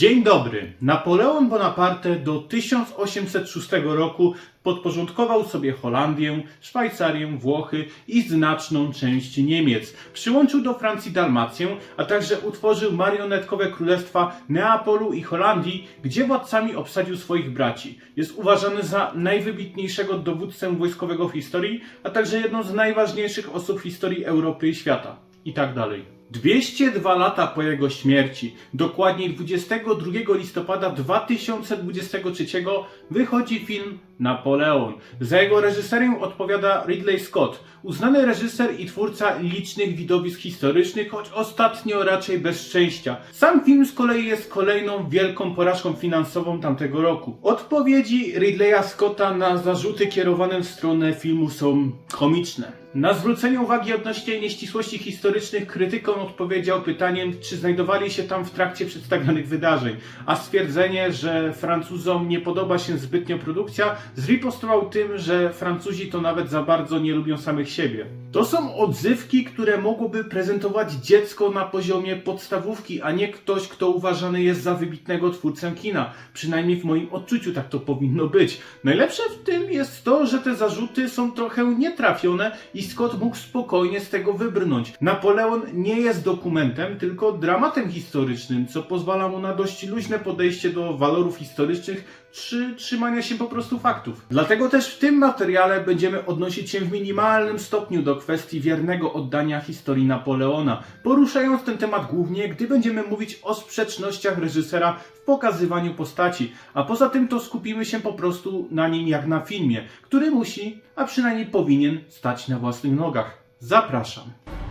Dzień dobry. Napoleon Bonaparte do 1806 roku podporządkował sobie Holandię, Szwajcarię, Włochy i znaczną część Niemiec. Przyłączył do Francji Dalmację, a także utworzył marionetkowe królestwa Neapolu i Holandii, gdzie władcami obsadził swoich braci. Jest uważany za najwybitniejszego dowódcę wojskowego w historii, a także jedną z najważniejszych osób w historii Europy i świata. I tak dalej. 202 lata po jego śmierci, dokładniej 22 listopada 2023 wychodzi film Napoleon. Za jego reżyserię odpowiada Ridley Scott, uznany reżyser i twórca licznych widowisk historycznych, choć ostatnio raczej bez szczęścia. Sam film z kolei jest kolejną wielką porażką finansową tamtego roku. Odpowiedzi Ridleya Scotta na zarzuty kierowane w stronę filmu są komiczne. Na zwrócenie uwagi odnośnie nieścisłości historycznych krytykom odpowiedział pytaniem, czy znajdowali się tam w trakcie przedstawionych wydarzeń, a stwierdzenie, że Francuzom nie podoba się zbytnio produkcja, zripostował tym, że Francuzi to nawet za bardzo nie lubią samych siebie. To są odzywki, które mogłoby prezentować dziecko na poziomie podstawówki, a nie ktoś, kto uważany jest za wybitnego twórcę kina. Przynajmniej w moim odczuciu tak to powinno być. Najlepsze w tym jest to, że te zarzuty są trochę nietrafione i Scott mógł spokojnie z tego wybrnąć. Napoleon nie jest dokumentem, tylko dramatem historycznym, co pozwala mu na dość luźne podejście do walorów historycznych czy trzymania się po prostu faktów. Dlatego też w tym materiale będziemy odnosić się w minimalnym stopniu do kwestii wiernego oddania historii Napoleona, poruszając ten temat głównie, gdy będziemy mówić o sprzecznościach reżysera w pokazywaniu postaci, a poza tym to skupimy się po prostu na nim jak na filmie, który musi, a przynajmniej powinien stać na własnych nogach. Zapraszam.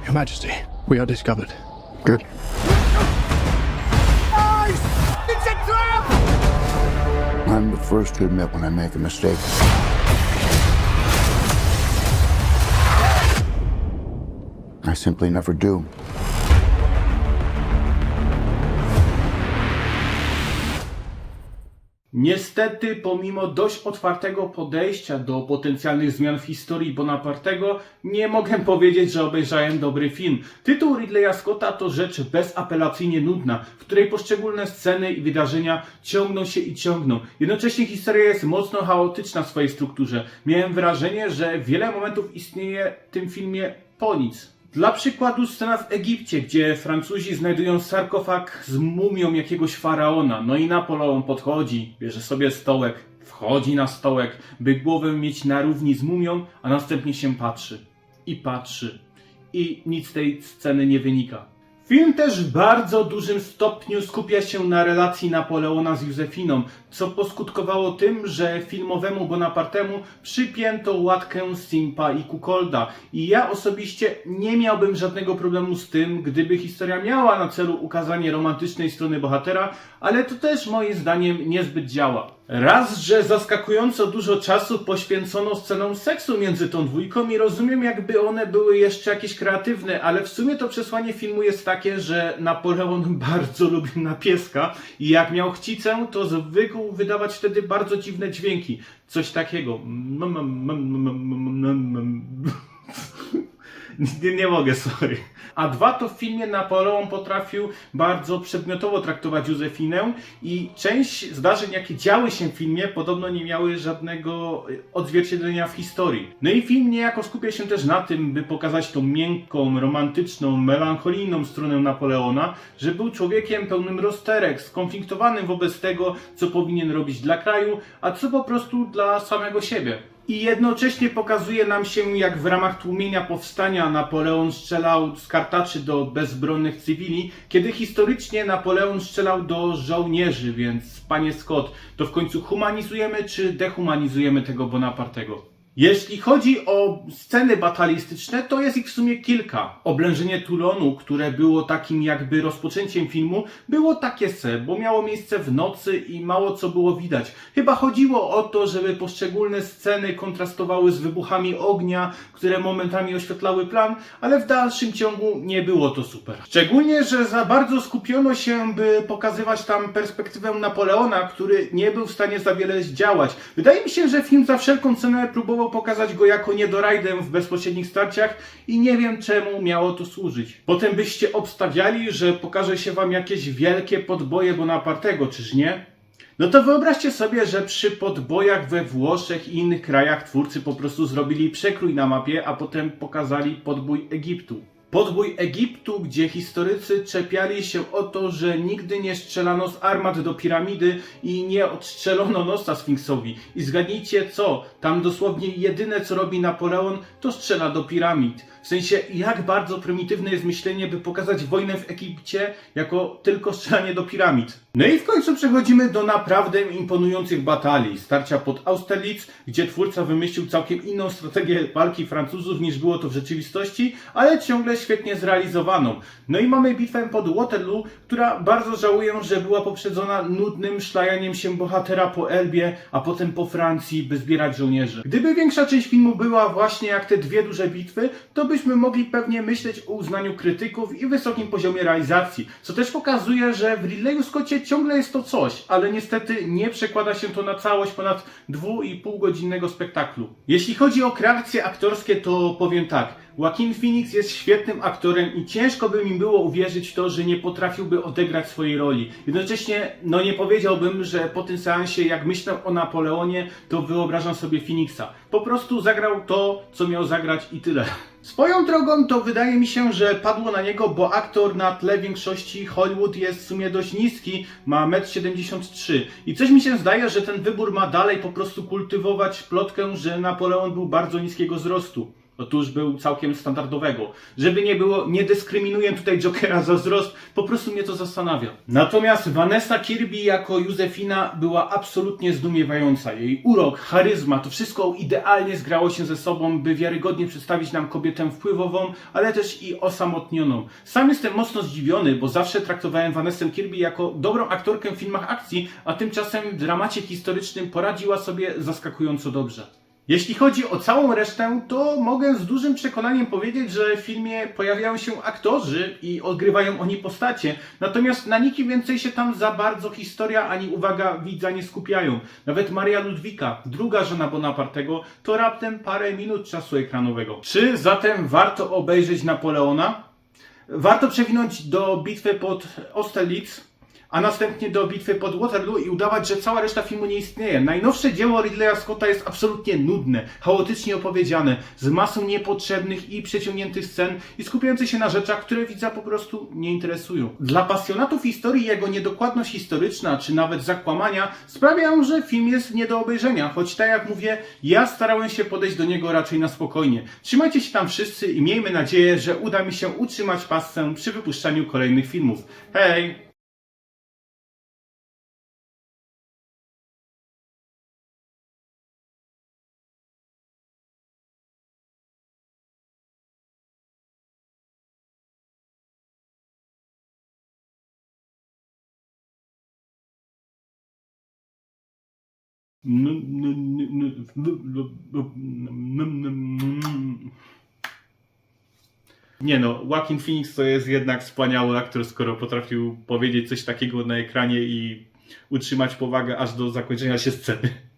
Your Majesty, we are discovered. Good. I'm the first to admit when I make a mistake. I simply never do. Niestety, pomimo dość otwartego podejścia do potencjalnych zmian w historii Bonapartego, nie mogę powiedzieć, że obejrzałem dobry film. Tytuł Ridleya Scotta to rzecz bezapelacyjnie nudna, w której poszczególne sceny i wydarzenia ciągną się i ciągną. Jednocześnie historia jest mocno chaotyczna w swojej strukturze. Miałem wrażenie, że wiele momentów istnieje w tym filmie po nic. Dla przykładu scena w Egipcie, gdzie Francuzi znajdują sarkofag z mumią jakiegoś faraona. No i Napoleon podchodzi, bierze sobie stołek, wchodzi na stołek, by głowę mieć na równi z mumią, a następnie się patrzy. I patrzy. I nic z tej sceny nie wynika. Film też w bardzo dużym stopniu skupia się na relacji Napoleona z Józefiną, co poskutkowało tym, że filmowemu Bonapartemu przypięto łatkę Simpa i Kukolda. I ja osobiście nie miałbym żadnego problemu z tym, gdyby historia miała na celu ukazanie romantycznej strony bohatera, ale to też moim zdaniem niezbyt działa. Raz, że zaskakująco dużo czasu poświęcono scenom seksu między tą dwójką i rozumiem jakby one były jeszcze jakieś kreatywne, ale w sumie to przesłanie filmu jest takie, że Napoleon bardzo lubił na pieska i jak miał chcicę, to zwykł wydawać wtedy bardzo dziwne dźwięki. Coś takiego. Nie, nie mogę, sorry. A dwa to w filmie Napoleon potrafił bardzo przedmiotowo traktować Józefinę i część zdarzeń, jakie działy się w filmie, podobno nie miały żadnego odzwierciedlenia w historii. No i film niejako skupia się też na tym, by pokazać tą miękką, romantyczną, melancholijną stronę Napoleona, że był człowiekiem pełnym rozterek, skonfliktowanym wobec tego, co powinien robić dla kraju, a co po prostu dla samego siebie. I jednocześnie pokazuje nam się, jak w ramach tłumienia powstania Napoleon strzelał z kartaczy do bezbronnych cywili, kiedy historycznie Napoleon strzelał do żołnierzy, więc panie Scott, to w końcu humanizujemy czy dehumanizujemy tego Bonapartego? Jeśli chodzi o sceny batalistyczne, to jest ich w sumie kilka. Oblężenie Toulonu, które było takim jakby rozpoczęciem filmu, było takie se, bo miało miejsce w nocy i mało co było widać. Chyba chodziło o to, żeby poszczególne sceny kontrastowały z wybuchami ognia, które momentami oświetlały plan, ale w dalszym ciągu nie było to super. Szczególnie, że za bardzo skupiono się, by pokazywać tam perspektywę Napoleona, który nie był w stanie za wiele zdziałać. Wydaje mi się, że film za wszelką cenę próbował próbował pokazać go jako niedorajdę w bezpośrednich starciach i nie wiem czemu miało to służyć. Potem byście obstawiali, że pokaże się wam jakieś wielkie podboje Bonapartego, czyż nie? No to wyobraźcie sobie, że przy podbojach we Włoszech i innych krajach twórcy po prostu zrobili przekrój na mapie, a potem pokazali podbój Egiptu. Podbój Egiptu, gdzie historycy czepiali się o to, że nigdy nie strzelano z armat do piramidy i nie odstrzelono nosa Sfinksowi. I zgadnijcie co? Tam dosłownie jedyne co robi Napoleon to strzela do piramid. W sensie jak bardzo prymitywne jest myślenie, by pokazać wojnę w Egipcie jako tylko strzelanie do piramid. No i w końcu przechodzimy do naprawdę imponujących batalii. Starcia pod Austerlitz, gdzie twórca wymyślił całkiem inną strategię walki Francuzów niż było to w rzeczywistości, ale ciągle świetnie zrealizowaną. No i mamy bitwę pod Waterloo, która bardzo żałuję, że była poprzedzona nudnym szlajaniem się bohatera po Elbie, a potem po Francji, by zbierać żołnierzy. Gdyby większa część filmu była właśnie jak te dwie duże bitwy, to byśmy mogli pewnie myśleć o uznaniu krytyków i wysokim poziomie realizacji, co też pokazuje, że w Ridleyu Scottie ciągle jest to coś, ale niestety nie przekłada się to na całość ponad 2,5 godzinnego spektaklu. Jeśli chodzi o kreacje aktorskie, to powiem tak. Joaquin Phoenix jest świetnym aktorem i ciężko by mi było uwierzyć w to, że nie potrafiłby odegrać swojej roli. Jednocześnie, no nie powiedziałbym, że po tym seansie, jak myślę o Napoleonie, to wyobrażam sobie Phoenixa. Po prostu zagrał to, co miał zagrać i tyle. Swoją drogą to wydaje mi się, że padło na niego, bo aktor na tle większości Hollywood jest w sumie dość niski, ma 1,73 m. I coś mi się zdaje, że ten wybór ma dalej po prostu kultywować plotkę, że Napoleon był bardzo niskiego wzrostu. Otóż był całkiem standardowego. Żeby nie było, nie dyskryminuję tutaj Jokera za wzrost, po prostu mnie to zastanawia. Natomiast Vanessa Kirby jako Józefina była absolutnie zdumiewająca. Jej urok, charyzma, to wszystko idealnie zgrało się ze sobą, by wiarygodnie przedstawić nam kobietę wpływową, ale też i osamotnioną. Sam jestem mocno zdziwiony, bo zawsze traktowałem Vanessę Kirby jako dobrą aktorkę w filmach akcji, a tymczasem w dramacie historycznym poradziła sobie zaskakująco dobrze. Jeśli chodzi o całą resztę, to mogę z dużym przekonaniem powiedzieć, że w filmie pojawiają się aktorzy i odgrywają oni postacie, natomiast na nikim więcej się tam za bardzo historia ani uwaga widza nie skupiają. Nawet Maria Ludwika, druga żona Bonapartego, to raptem parę minut czasu ekranowego. Czy zatem warto obejrzeć Napoleona? Warto przewinąć do bitwy pod Austerlitz, a następnie do bitwy pod Waterloo i udawać, że cała reszta filmu nie istnieje. Najnowsze dzieło Ridleya Scotta jest absolutnie nudne, chaotycznie opowiedziane, z masą niepotrzebnych i przeciągniętych scen i skupiające się na rzeczach, które widza po prostu nie interesują. Dla pasjonatów historii jego niedokładność historyczna, czy nawet zakłamania sprawiają, że film jest nie do obejrzenia, choć tak jak mówię, ja starałem się podejść do niego raczej na spokojnie. Trzymajcie się tam wszyscy i miejmy nadzieję, że uda mi się utrzymać pasę przy wypuszczaniu kolejnych filmów. Hej! Nie no, Joaquin Phoenix to jest jednak wspaniały aktor, skoro potrafił powiedzieć coś takiego na ekranie i utrzymać powagę aż do zakończenia się sceny.